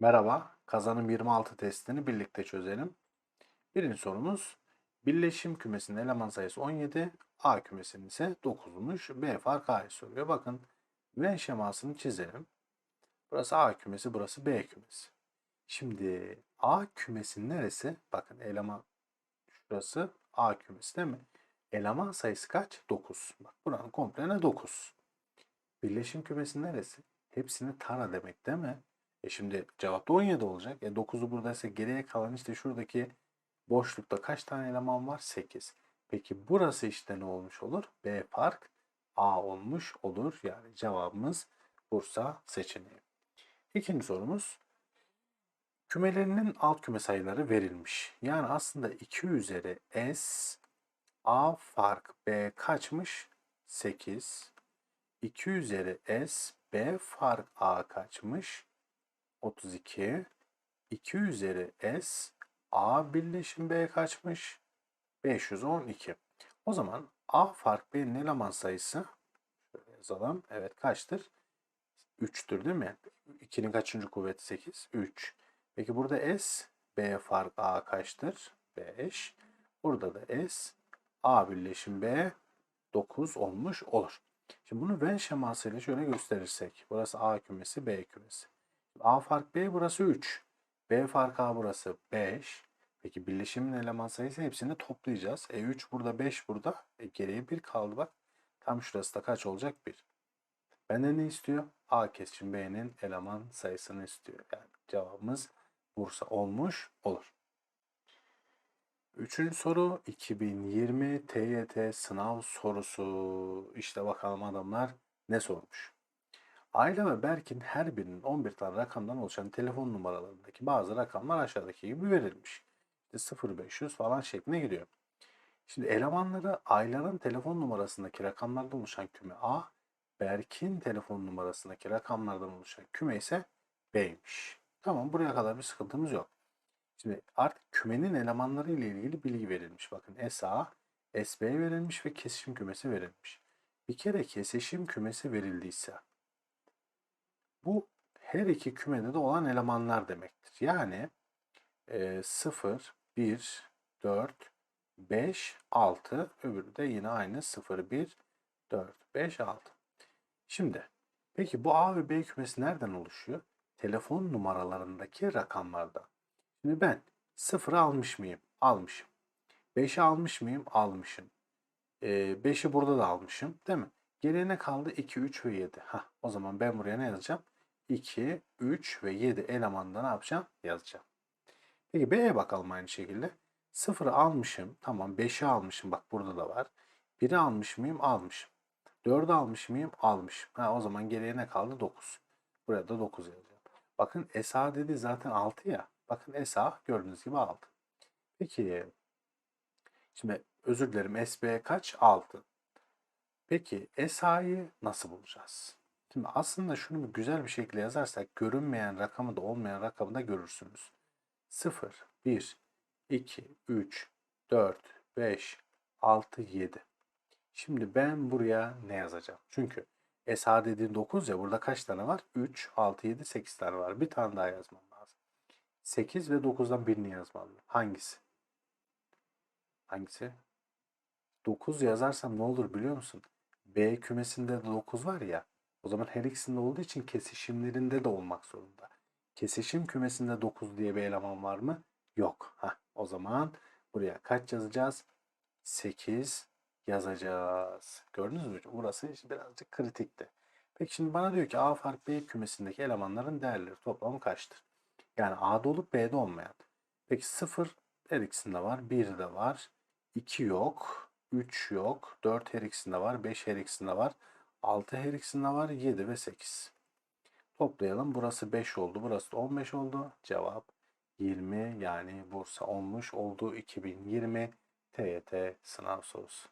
Merhaba, kazanım 26 testini birlikte çözelim. Birinci sorumuz, birleşim kümesinin eleman sayısı 17, A kümesinin ise 9'muş. B fark A'yı soruyor. Bakın, Venn şemasını çizelim. Burası A kümesi, burası B kümesi. Şimdi A kümesi neresi? Bakın eleman şurası A kümesi değil mi? Eleman sayısı kaç? 9. Bak buranın komplene 9. Birleşim kümesi neresi? Hepsini tara demek değil mi? E şimdi cevap da 17 olacak. E 9'u buradaysa geriye kalan işte şuradaki boşlukta kaç tane eleman var? 8. Peki burası işte ne olmuş olur? B fark A olmuş olur. Yani cevabımız Bursa seçeneği. İkinci sorumuz. Kümelerinin alt küme sayıları verilmiş. Yani aslında 2 üzeri S A fark B kaçmış? 8. 2 üzeri S B fark A kaçmış? 32. 2 üzeri S A birleşim B kaçmış? 512. O zaman A fark B'nin eleman sayısı şöyle yazalım. Evet kaçtır? 3'tür değil mi? 2'nin kaçıncı kuvveti 8? 3. Peki burada S B fark A kaçtır? 5. Burada da S A birleşim B 9 olmuş olur. Şimdi bunu Venn şemasıyla şöyle gösterirsek. Burası A kümesi, B kümesi. A fark B burası 3. B fark A burası 5. Peki birleşimin eleman sayısı hepsini toplayacağız. E 3 burada 5 burada. E geriye 1 kaldı bak. Tam şurası da kaç olacak? 1. Benden ne istiyor? A kesişim B'nin eleman sayısını istiyor. Yani cevabımız Bursa olmuş olur. Üçüncü soru 2020 TYT sınav sorusu. İşte bakalım adamlar ne sormuş. Ayla ve Berk'in her birinin 11 tane rakamdan oluşan telefon numaralarındaki bazı rakamlar aşağıdaki gibi verilmiş. İşte 0500 falan şeklinde gidiyor. Şimdi elemanları Ayla'nın telefon numarasındaki rakamlardan oluşan küme A, Berk'in telefon numarasındaki rakamlardan oluşan küme ise B'ymiş. Tamam buraya kadar bir sıkıntımız yok. Şimdi artık kümenin elemanları ile ilgili bilgi verilmiş. Bakın SA, SB verilmiş ve kesişim kümesi verilmiş. Bir kere kesişim kümesi verildiyse bu her iki kümede de olan elemanlar demektir. Yani e, 0, 1, 4, 5, 6 öbürü de yine aynı 0, 1, 4, 5, 6. Şimdi peki bu A ve B kümesi nereden oluşuyor? Telefon numaralarındaki rakamlardan. Şimdi ben 0'ı almış mıyım? Almışım. 5'i almış mıyım? Almışım. E, 5'i burada da almışım değil mi? Geriye kaldı? 2, 3 ve 7. Hah, o zaman ben buraya ne yazacağım? 2, 3 ve 7 elemanında ne yapacağım? Yazacağım. Peki B'ye bakalım aynı şekilde. 0'ı almışım. Tamam 5'i almışım. Bak burada da var. 1'i almış mıyım? Almışım. 4'ü almış mıyım? Almışım. Ha, o zaman geriye ne kaldı? 9. Buraya da 9 yazacağım. Bakın SA dedi zaten 6 ya. Bakın SA gördüğünüz gibi 6. Peki şimdi özür dilerim SB kaç? 6. Peki SA'yı nasıl bulacağız? Şimdi aslında şunu güzel bir şekilde yazarsak görünmeyen rakamı da olmayan rakamı da görürsünüz. 0, 1, 2, 3, 4, 5, 6, 7. Şimdi ben buraya ne yazacağım? Çünkü SA dediğin 9 ya burada kaç tane var? 3, 6, 7, 8 tane var. Bir tane daha yazmam lazım. 8 ve 9'dan birini yazmam lazım. Hangisi? Hangisi? 9 yazarsam ne olur biliyor musun? B kümesinde de 9 var ya. O zaman her ikisinde olduğu için kesişimlerinde de olmak zorunda. Kesişim kümesinde 9 diye bir eleman var mı? Yok. Heh, o zaman buraya kaç yazacağız? 8 yazacağız. Gördünüz mü? Burası birazcık kritikti. Peki şimdi bana diyor ki A fark B kümesindeki elemanların değerleri toplamı kaçtır? Yani A'da olup B'de olmayan. Peki 0 her ikisinde var. 1 de var. 2 yok. 3 yok. 4 her ikisinde var. 5 her ikisinde var. 6 her ikisinde var. 7 ve 8. Toplayalım. Burası 5 oldu. Burası da 15 oldu. Cevap 20 yani Bursa olmuş oldu 2020 TYT sınav sorusu.